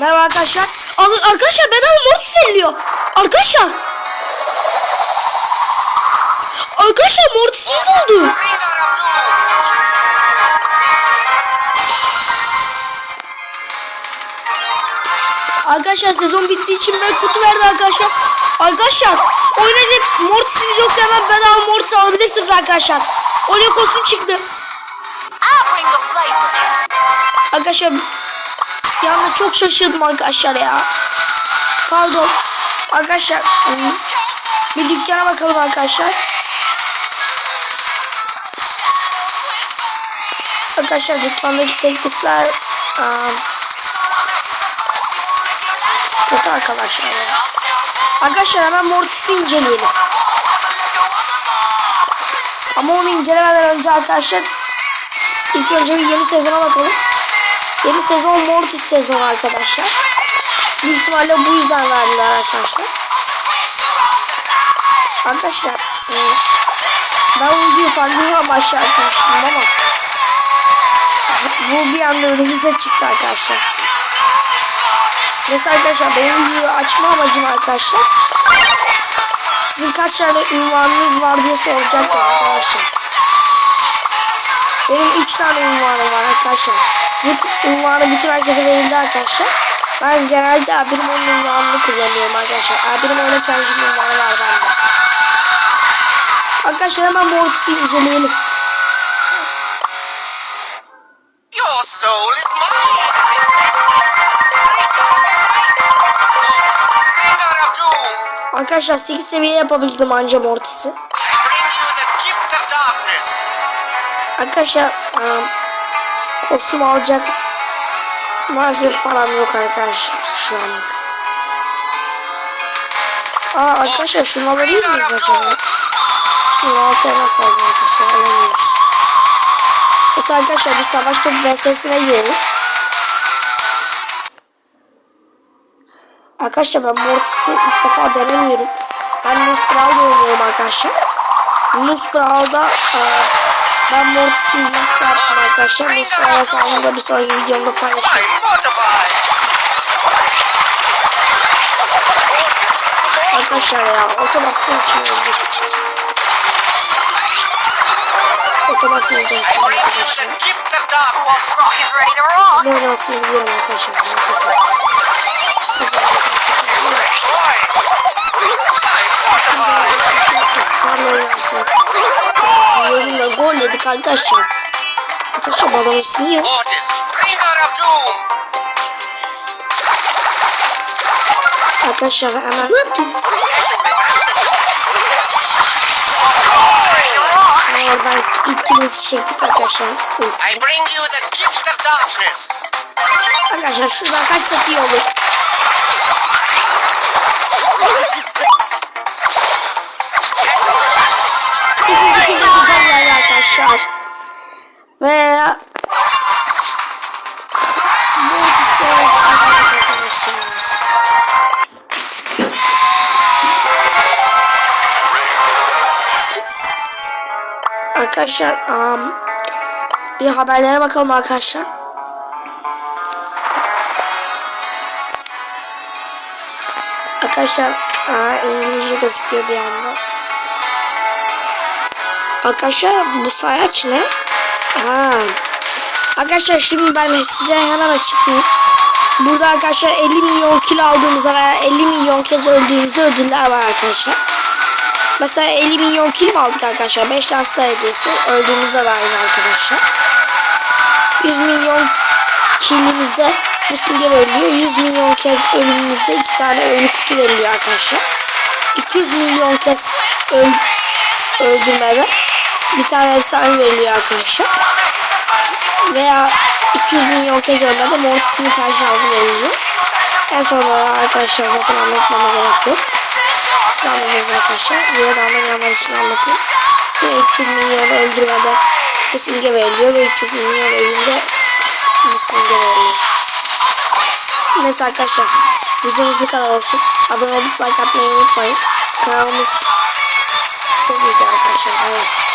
Merhaba arkadaşlar. Ar- arkadaşlar bedava mortis veriliyor. Arkadaşlar. Arkadaşlar mortis oldu. Arkadaşlar sezon bittiği için böyle kutu verdi arkadaşlar. Arkadaşlar oynayıp mortisiniz yoksa hemen bedava mortis alabilirsiniz arkadaşlar. Oraya kostüm çıktı. Arkadaşlar anda çok şaşırdım arkadaşlar ya. Pardon. Arkadaşlar bir dükkana bakalım arkadaşlar. Arkadaşlar dükkandaki teklifler ım, kötü arkadaşlar. ya. Arkadaşlar hemen Mortis'i inceleyelim. Ama onu incelemeden önce arkadaşlar ilk önce bir yeni sezona bakalım. Yeni sezon Mortis sezonu arkadaşlar. Büyük ihtimalle bu yüzden verdiler arkadaşlar. Arkadaşlar e, ben videoyu farklı arkadaşlar ama bu bir anda hızla çıktı arkadaşlar. Mesela arkadaşlar benim videoyu açma amacım arkadaşlar. Sizin kaç tane ünvanınız var diye soracaktım arkadaşlar. Benim 3 tane ünvanım var arkadaşlar. Bu ünvanı bütün herkese verildi arkadaşlar. Ben genelde abirim onun ünvanını kullanıyorum arkadaşlar. Abirim öyle kendi ünvanı var bende. Arkadaşlar hemen inceleyelim. Mine! Viva Abdul! Arkadaşlar 8 seviye yapabildim anca Mortis'i. Arkadaşlar um, kostüm alacak maalesef param yok arkadaşlar şu anlık. Aa arkadaşlar şunu alabilir miyiz acaba? Nasıl lazım arkadaşlar alamıyoruz. Mesela arkadaşlar bir savaş topu VS'sine girelim. Arkadaşlar ben Mortis'i ilk defa denemiyorum. Ben Nusbral'da oynuyorum arkadaşlar. Nusbral'da e, ben Mortis'i ilk yaptım arkadaşlar. Nusbral'a sağlığında bir sonraki videomda paylaşacağım. Arkadaşlar ya otomasyon için öldük. Otomasyon için you arkadaşlar. Ne oynamasını biliyorum arkadaşlar. Boy! My motorbike! Israrla oynamasın. Yorumla gol yedik arkadaşlar. Arkadaşlar bu adamın ismi yok. Mortis, Viva Abdul! Arkadaşlar hemen hemen oradan ilk kilimizi çektik arkadaşlar. I bring you the gift of darkness. Arkadaşlar şuradan kaçsak iyi olur. İkinci kez güzel geldi arkadaşlar. Ve. Arkadaşlar um, bir haberlere bakalım arkadaşlar. Arkadaşlar aa, İngilizce gözüküyor bir anda. Arkadaşlar bu sayaç ne? Ha. Arkadaşlar şimdi ben size hemen açıklayayım. Burada arkadaşlar 50 milyon kilo aldığımızda veya 50 milyon kez öldüğümüzde ödüller var arkadaşlar. Mesela 50 milyon kil mi aldık arkadaşlar? 5 tane star hediyesi. Öldüğümüzde de aynı arkadaşlar. 100 milyon kilimizde bu simge veriliyor. 100 milyon kez ölümümüzde 2 tane ölü kutu veriliyor arkadaşlar. 200 milyon kez öl öldürmede bir tane efsane veriliyor arkadaşlar. Veya 200 milyon kez ölmede mortisinin karşı şansı veriliyor. En sonra arkadaşlar zaten anlatmama gerek yok. Anladınız arkadaşlar. Diğer anlamayanlar için anlatayım. Ve 300 milyon öldürmede bu simge veriliyor ve 300 milyon ölümde bu simge veriliyor. Neyse arkadaşlar. Videomuz bu kadar olsun. Abone olup like atmayı unutmayın. Kanalımız çok iyi arkadaşlar. Evet.